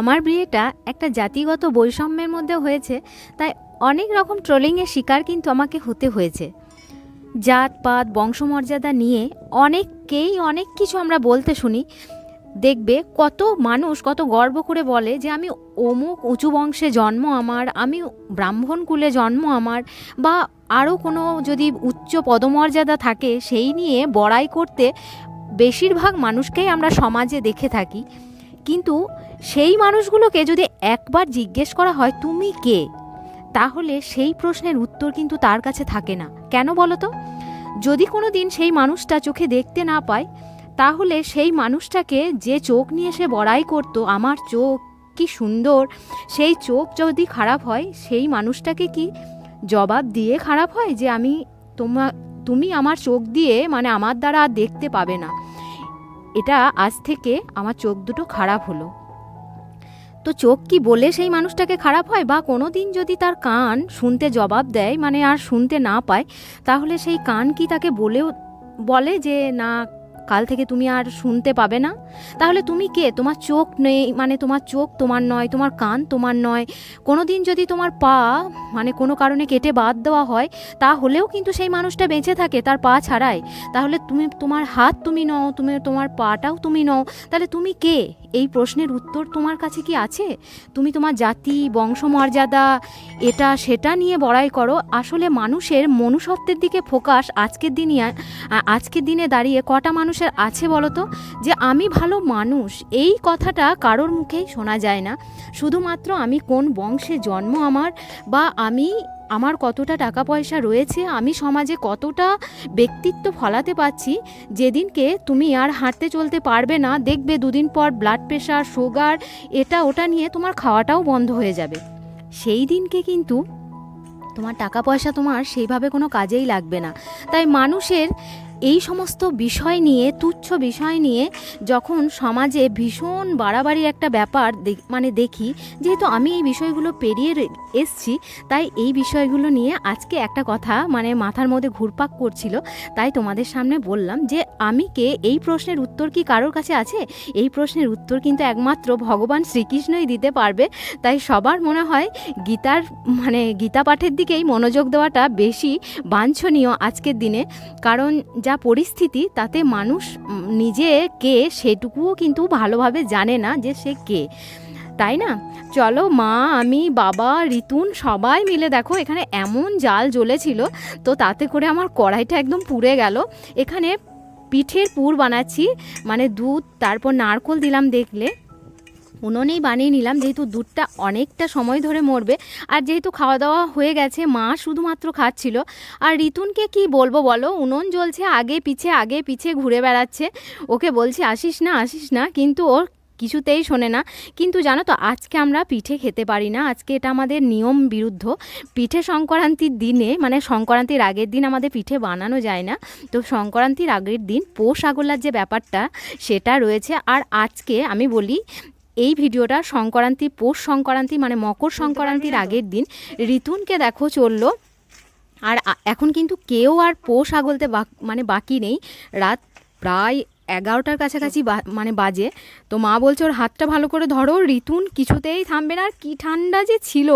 আমার বিয়েটা একটা জাতিগত বৈষম্যের মধ্যে হয়েছে, তাই অনেক রকম ট্রোলিংয়ের শিকার কিন্তু আমাকে হতে হয়েছে। জাত পাত বংশমর্যাদা নিয়ে অনেককেই অনেক কিছু আমরা বলতে শুনি। দেখবে কত মানুষ কত গর্ব করে বলে যে, আমি অমুক উঁচু বংশে জন্ম আমার, আমি ব্রাহ্মণ কুলে জন্ম আমার। বা আরও কোনো যদি উচ্চ পদমর্যাদা থাকে, সেই নিয়ে বড়াই করতে বেশিরভাগ মানুষকেই আমরা সমাজে দেখে থাকি। কিন্তু সেই মানুষগুলোকে যদি একবার জিজ্ঞেস করা হয়, তুমি কে? তাহলে সেই প্রশ্নের উত্তর কিন্তু তার কাছে থাকে না। কেন বলো তো? যদি কোনো দিন সেই মানুষটা চোখে দেখতে না পায়, তাহলে সেই মানুষটাকে যে চোখ নিয়ে সে বড়াই করতো, আমার চোখ কি সুন্দর, সেই চোখ যদি খারাপ হয়, সেই মানুষটাকে কি জবাব দিয়ে খারাপ হয় যে আমি তোমা, তুমি আমার চোখ দিয়ে মানে আমার দ্বারা আর দেখতে পাবে না? এটা আজ থেকে আমার চোখ দুটো খারাপ হলো। তো চোখ কি বলে সেই মানুষটাকে খারাপ হয়? বা কোনো দিন যদি তার কান শুনতে জবাব দেয় মানে আর শুনতে না পায়, তাহলে সেই কান কি তাকে বলেও, বলে যে, না কাল থেকে তুমি আর শুনতে পাবে না। তাহলে তুমি কে? তোমার চোখ নেই মানে তোমার চোখ তোমার নয়, তোমার কান তোমার নয়। কোনো দিন যদি তোমার পা মানে কোনো কারণে কেটে বাদ দেওয়া হয়, তাহলেও কিন্তু সেই মানুষটা বেঁচে থাকে, তার পা ছাড়াই। তাহলে তুমি, তোমার হাত তুমি নও, তুমি, তোমার পাটাও তুমি নও। তাহলে তুমি কে? এই প্রশ্নের উত্তর তোমার কাছে কি আছে? তুমি তোমার জাতি, বংশমর্যাদা, এটা সেটা নিয়ে বড়াই করো। আসলে মানুষের মনুষ্যত্বের দিকে ফোকাস আজকের দিনে আজকের দিনে দাঁড়িয়ে কটা মানুষের আছে বলো তো? যে আমি ভালো মানুষ, এই কথাটা কারোর মুখেই শোনা যায় না। শুধুমাত্র আমি কোন বংশে জন্ম আমার বা আমি আমার কতটা টাকা পয়সা রয়েছে, আমি সমাজে কতটা ব্যক্তিত্ব ফলাতে পারছি, যেদিনকে তুমি আর হাঁটতে চলতে পারবে না, দেখবে দুদিন পর ব্লাড প্রেশার সুগার এটা ওটা নিয়ে তোমার খাওয়াটাও বন্ধ হয়ে যাবে। সেই দিনকে কিন্তু তোমার টাকা পয়সা তোমার সেইভাবে কোনো কাজেই লাগবে না। তাই মানুষের এই সমস্ত বিষয় নিয়ে, তুচ্ছ বিষয় নিয়ে যখন সমাজে ভীষণ বাড়াবাড়ি একটা ব্যাপার মানে দেখি, যেহেতু আমি এই বিষয়গুলো পেরিয়ে এসছি, তাই এই বিষয়গুলো নিয়ে আজকে একটা কথা মানে মাথার মধ্যে ঘুরপাক করছিল, তাই তোমাদের সামনে বললাম যে আমি কে, এই প্রশ্নের উত্তর কি কারোর কাছে আছে? এই প্রশ্নের উত্তর কিন্তু একমাত্র ভগবান শ্রীকৃষ্ণই দিতে পারবে, তাই সবার মনে হয় গীতার মানে গীতা পাঠের দিকেই মনোযোগ দেওয়াটা বেশি বাঞ্ছনীয় আজকের দিনে, কারণ যা পরিস্থিতি, তাতে মানুষ নিজে কে সেটুকুও কিন্তু ভালোভাবে জানে না যে সে কে। তাই না? চলো মা, আমি, বাবা রিতুন সবাই মিলে দেখো, এখানে এমন জাল জ্বলেছিল, তো তাতে করে আমার কড়াইটা একদম পুড়ে গেল। এখানে পিঠের পুর বানাচ্ছি মানে দুধ, তারপর নারকোল দিলাম দেখলে। উনুনেই বানিয়ে নিলাম, যেহেতু দুধটা অনেকটা সময় ধরে মরবে। আর যেহেতু খাওয়া দাওয়া হয়ে গেছে, মা শুধুমাত্র খাচ্ছিল। আর রিতুনকে কি বলব বলো? উনুন জ্বলছে, আগে পিছে আগে পিছে ঘুরে বেড়াচ্ছে। ওকে বলছি, আসিস না আসিস না। কিন্তু ওর কিছুতেই শোনে না। কিন্তু জানো তো, আজকে আমরা পিঠে খেতে পারি না। আজকে এটা আমাদের নিয়ম বিরুদ্ধ। পিঠে সংক্রান্তির দিনে মানে সংক্রান্তির আগের দিন আমাদের পিঠে বানানো যায় না। তো সংক্রান্তির আগের দিন পৌষ আগলার যে ব্যাপারটা, সেটা রয়েছে। আর আজকে আমি বলি এই ভিডিওটা সংক্রান্তি পৌষ সংক্রান্তি মানে মকর সংক্রান্তির আগের দিন ঋতুনকে দেখো চলল। আর এখন কিন্তু কেউ আর পৌষ আগলতে মানে বাকি নেই। রাত প্রায় এগারোটার কাছাকাছি বা- মানে বাজে। তো মা বলছে ওর হাতটা ভালো করে ধরো ঋতুন কিছুতেই থামবে না। আর কী ঠান্ডা যে ছিল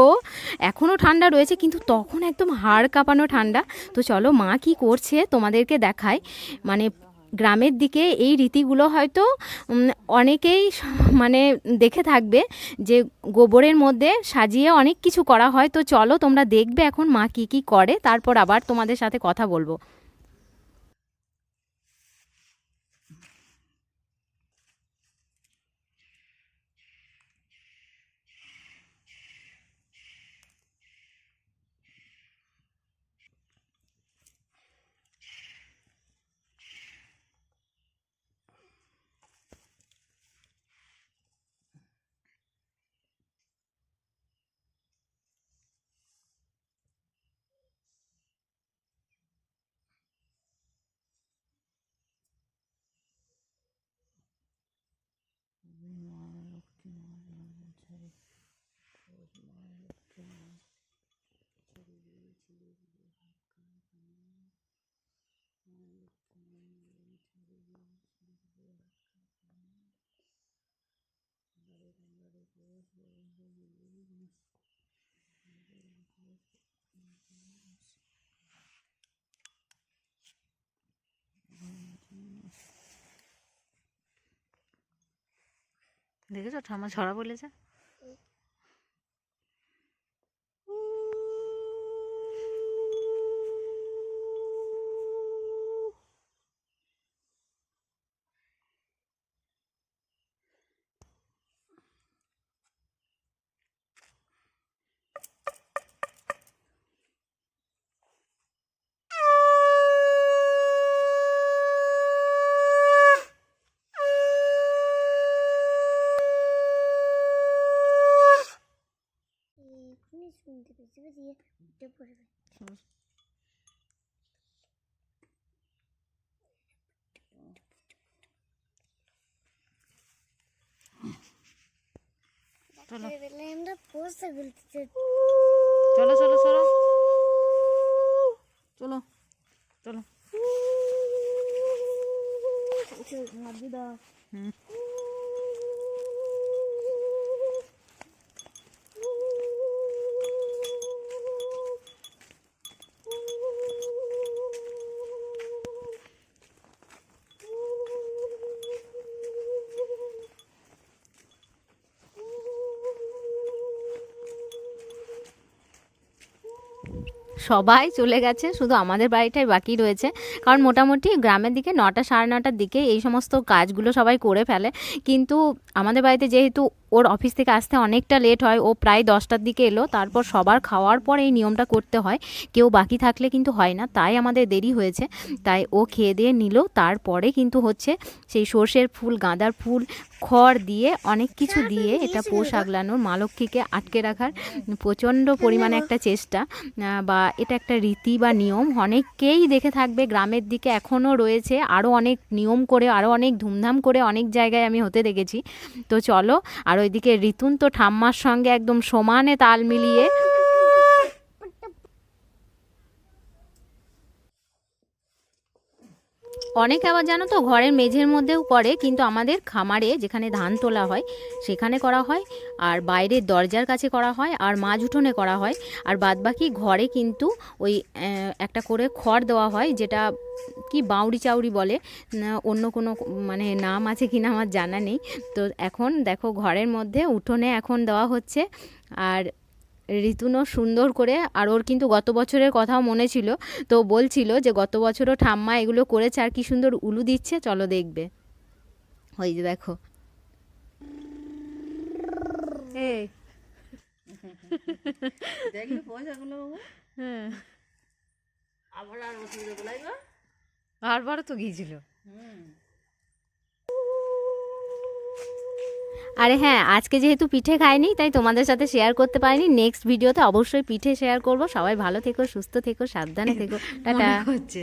এখনও ঠান্ডা রয়েছে কিন্তু তখন একদম হাড় কাঁপানো ঠান্ডা। তো চলো মা কি করছে তোমাদেরকে দেখায় মানে গ্রামের দিকে এই রীতিগুলো হয়তো অনেকেই মানে দেখে থাকবে যে গোবরের মধ্যে সাজিয়ে অনেক কিছু করা হয়। তো চলো তোমরা দেখবে এখন মা কি কি করে, তারপর আবার তোমাদের সাথে কথা বলব। দেখেছ? ঠাম্মা ঝরা বলেছে? চলো। চলো চলো চলো। চলো চলো। হুম। সবাই চলে গেছে, শুধু আমাদের বাড়িটাই বাকি রয়েছে। কারণ মোটামুটি গ্রামের দিকে নটা সাড়ে নটার দিকে এই সমস্ত কাজগুলো সবাই করে ফেলে। কিন্তু আমাদের বাড়িতে যেহেতু ওর অফিস থেকে আসতে অনেকটা লেট হয়। ও প্রায় দশটার দিকে এলো। তারপর সবার খাওয়ার পর এই নিয়মটা করতে হয়। কেউ বাকি থাকলে কিন্তু হয় না। তাই আমাদের দেরি হয়েছে। তাই ও খেয়ে দিয়ে নিল। তারপরে কিন্তু হচ্ছে সেই সর্ষের ফুল গাঁদার ফুল খড় দিয়ে অনেক কিছু দিয়ে এটা পোষ আগলানোর মা লক্ষ্মীকে আটকে রাখার প্রচণ্ড পরিমাণে একটা চেষ্টা। বা এটা একটা রীতি বা নিয়ম। অনেককেই দেখে থাকবে। গ্রামের দিকে এখনও রয়েছে। আরও অনেক নিয়ম করে আরও অনেক ধুমধাম করে অনেক জায়গায় আমি হতে দেখেছি। তো চলো আর ওইদিকে ঋতুন তো ঠাম্মার সঙ্গে একদম সমানে তাল মিলিয়ে অনেকে আবার জানো তো, ঘরের মেঝের মধ্যেও করে, কিন্তু আমাদের খামারে যেখানে ধান তোলা হয়, সেখানে করা হয়, আর বাইরের দরজার কাছে করা হয়, আর মাঝ উঠোনে করা হয়, আর বাদবাকি ঘরে কিন্তু ওই একটা করে খড় দেওয়া হয়, যেটা কি বাউরি চাউরি বলে অন্য কোনো মানে নাম আছে কি না আমার জানা নেই। তো এখন দেখো, ঘরের মধ্যে উঠোনে এখন দেওয়া হচ্ছে, আর ঋতুনও সুন্দর করে আর ওর কিন্তু গত বছরের কথাও মনে ছিল। তো বলছিল যে গত বছরও ঠাম্মা এগুলো করেছে আর কি সুন্দর উলু দিচ্ছে চলো দেখবে। ওই যে দেখো। এই। দেখলি পয়সাগুলো বাবু? হ্যাঁ। আবার আর তো গিয়েছিল। আরে হ্যাঁ আজকে যেহেতু পিঠে খাইনি তাই তোমাদের সাথে শেয়ার করতে পারিনি। নেক্সট ভিডিওতে অবশ্যই পিঠে শেয়ার করব। সবাই ভালো থেকো সুস্থ থেকো সাবধানে থেকো। টাটা। হচ্ছে।